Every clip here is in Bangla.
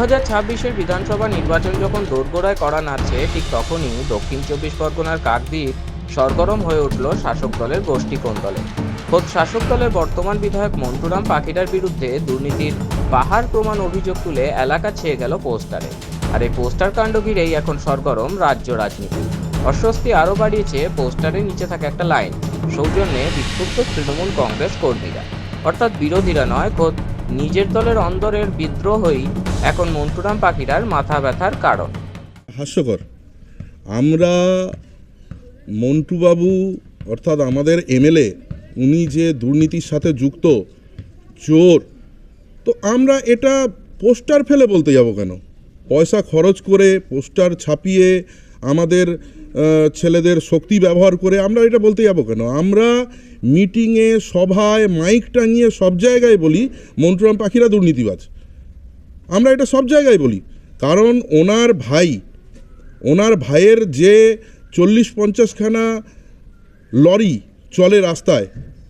হাজার ছাব্বিশের বিধানসভা নির্বাচন যখন দোরগোড়ায় করা নাড়ছে, ঠিক তখনই দক্ষিণ চব্বিশ পরগনার কাকদ্বীপ সরগরম হয়ে উঠল শাসক দলের গোষ্ঠী কোন্দলে খোদ শাসক দলের বর্তমান বিধায়ক মন্টুরাম পাখিটার বিরুদ্ধে দুর্নীতির পাহাড় প্রমাণ অভিযোগ তুলে এলাকা ছেয়ে গেল পোস্টারে। আর এই পোস্টার কাণ্ড ঘিরেই এখন সরগরম রাজ্য রাজনীতি। অস্বস্তি আরও বাড়িয়েছে পোস্টারের নিচে থাকা একটা লাইন, সৌজন্যে বিক্ষুব্ধ তৃণমূল কংগ্রেস কর্মীরা। অর্থাৎ বিরোধীরা নয়, খোদ নিজের দলের অন্দরের বিদ্রোহই এখন মন্টুরাম পাখিটার মাথা ব্যথার কারণ। হাস্যকর। আমরা মন্টুবাবু, অর্থাৎ আমাদের এমএলএ, উনি যে দুর্নীতির সাথে যুক্ত, চোর, তো আমরা এটা পোস্টার ফেলে বলতে যাব কেন? পয়সা খরচ করে পোস্টার ছাপিয়ে আমাদের ছেলেদের শক্তি ব্যবহার করে আমরা এটা বলতে যাব কেন? আমরা মিটিংয়ে, সভায় মাইক টাঙিয়ে সব জায়গায় বলি মন্টুরাম পাখিরা দুর্নীতিবাজ। আমরা এটা সব জায়গায় বলি। কারণ ওনার ভাই, ওনার ভাইয়ের যে চল্লিশ পঞ্চাশখানা লরি চলে রাস্তায়,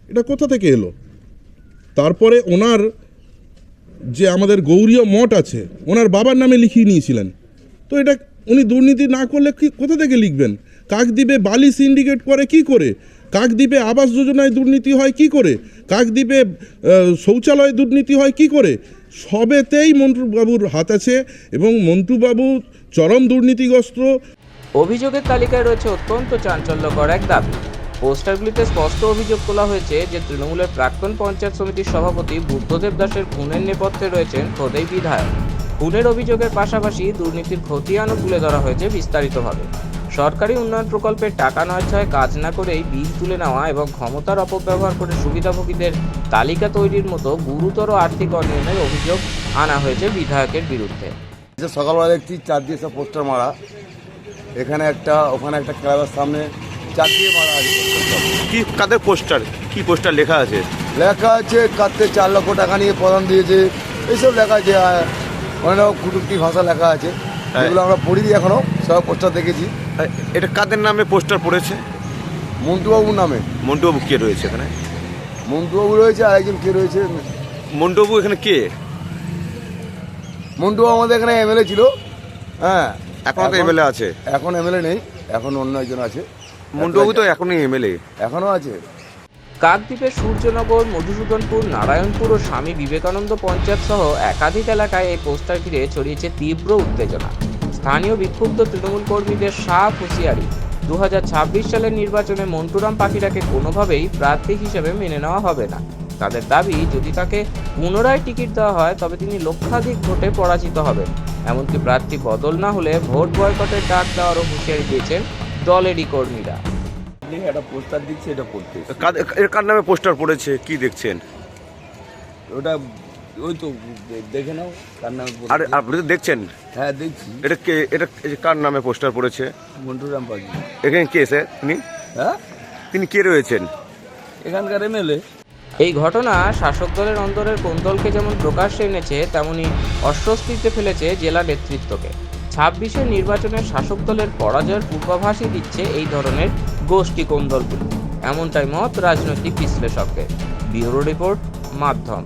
এটা কোথা থেকে এলো? তারপরে ওনার যে আমাদের গৌরীয় মঠ আছে, ওনার বাবার নামে লিখিয়ে নিয়েছিলেন। তো এটা উনি দুর্নীতি না করলে কি, কোথা থেকে লিখবেন? কাকদ্বীপে বালি সিন্ডিকেট করে কি করে? কাকদ্বীপে আবাস যোজনায় দুর্নীতি হয় কি করে? কাকদ্বীপে শৌচালয় দুর্নীতি হয় কি করে? সবেতেই মন্টুবাবুর হাত আছে এবং মন্টুবাবু চরম দুর্নীতিগ্রস্ত। অভিযোগের তালিকায় রয়েছে অত্যন্ত চাঞ্চল্যকর এক দাবি। পোস্টারগুলিতে স্পষ্ট অভিযোগ তোলা হয়েছে যে তৃণমূলের প্রাক্তন পঞ্চায়েত সমিতির সভাপতি বুদ্ধদেব দাসের খুনের নেপথ্যে রয়েছেন খোদেই বিধায়ক। খুনের অভিযোগের পাশাপাশি দুর্নীতির খতিয়ানও তুলে ধরা হয়েছে বিস্তারিতভাবে। সরকারি উন্নয়ন প্রকল্পের টাকা নয় ছয় কাজ না করেই বিল তুলে নেওয়া এবং ক্ষমতার অপব্যবহার করে সুবিধাভোগীদের তালিকা তৈরির মতো গুরুতর আর্থিক অনিয়মের অভিযোগ আনা হয়েছে বিধায়কের বিরুদ্ধে। যে সকালবেলা দেখছি চার দিয়ে সব পোস্টার মারা। এখানে একটা ওখানে একটা ক্লাবের সামনে চার দিয়ে মারা আছে। কি কাদের পোস্টার? কি পোস্টার লেখা আছে? লেখা আছে কাটতে চার লক্ষ টাকা নিয়ে প্রদান দিয়েছে। এইসব লেখা আছে অনেক রকম কুটুক্তি ভাষা লেখা আছে। যেগুলো আমরা পড়িনি এখনও সব পোস্টার দেখেছি। এটা কাদের নামে পোস্টার পড়েছে? মন্টুবাবুর নামে। মন্টুবাবু কে রয়েছে এখানে? মন্টুবাবু রয়েছে আর একজন কে রয়েছে? মন্টুবাবু এখানে কে? মন্টুবাবু আমাদের এখানে এমএলএ ছিল। হ্যাঁ। এখনও তো এমএলএ আছে। এখন এমএলএ নেই এখন অন্য একজন আছে। মন্টুবাবু তো এখনই এমএলএ। এখনও আছে। কাকদ্বীপের সূর্যনগর, মধুসূদনপুর, নারায়ণপুর ও স্বামী বিবেকানন্দ পঞ্চায়েত সহ একাধিক এলাকায় এই পোস্টার ঘিরে ছড়িয়েছে তীব্র উত্তেজনা। স্থানীয় বিক্ষুব্ধ তৃণমূল কর্মীদের সাফ হুঁশিয়ারি। দু হাজার ছাব্বিশ সালের নির্বাচনে মন্টুরাম পাখিরাকে কোনোভাবেই প্রার্থী হিসেবে মেনে নেওয়া হবে না। তাদের দাবি, যদি তাকে পুনরায় টিকিট দেওয়া হয়, তবে তিনি লক্ষাধিক ভোটে পরাজিত হবেন। এমনকি প্রার্থী বদল না হলে ভোট বয়কটের ডাক দেওয়ারও হুঁশিয়ারি দিয়েছেন দলেরই কর্মীরা। একটা পোস্টার দিচ্ছে এটা পড়তে এর কার নামে পোস্টার পড়েছে? কি দেখছেন? ওটা ওই তো দেখে নাও কার নামে পড়েছে। আর আপনি তো দেখছেন? হ্যাঁ দেখছি। এটা কে এটা এই কার নামে পোস্টার পড়েছে? মন্টুরাম পাখি এখানে কে স্যার? তিনি? হ্যাঁ? তিনি কে রয়েছেন? এখানকার এমএলএ। এই ঘটনা শাসক দলের অন্তরের কোন্দলকে যেমন প্রকাশ্যে এনেছে তেমনি অস্বস্তিতে ফেলেছে জেলা নেতৃত্বকে। ছাব্বিশের নির্বাচনের শাসক দলের পরাজয়ের পূর্বাভাসই দিচ্ছে এই ধরনের গোষ্ঠী কোন্দলগুলো এমনটাই মত রাজনৈতিক বিশ্লেষকদের ব্যুরো রিপোর্ট মাধ্যম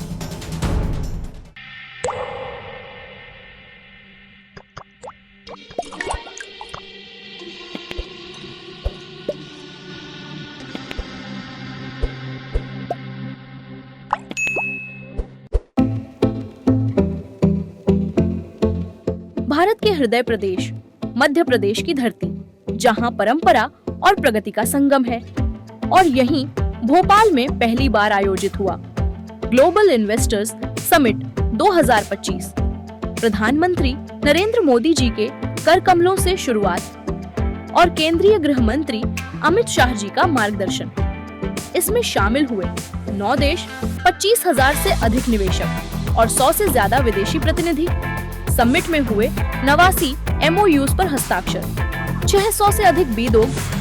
भारत के हृदय प्रदेश मध्य प्रदेश की धरती जहां परंपरा और प्रगति का संगम है। और यही भोपाल में पहली बार आयोजित हुआ। ग्लोबल इन्वेस्टर्स समिट 2025 प्रधानमंत्री नरेंद्र मोदी जी के कर कमलों से शुरुआत और केंद्रीय गृह मंत्री अमित शाह जी का मार्गदर्शन। इसमें शामिल हुए नौ देश, पच्चीस हज़ार से अधिक निवेशक और सौ से ज़्यादा विदेशी प्रतिनिधि। समिट में हुए नवासी एमओयूज पर हस्ताक्षर 600 से अधिक बीदोग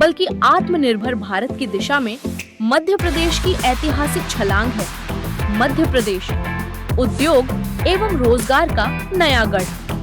बल्कि आत्मनिर्भर भारत की दिशा में मध्य प्रदेश की ऐतिहासिक छलांग है। मध्य प्रदेश, उद्योग एवं रोज़गार का नया गढ़।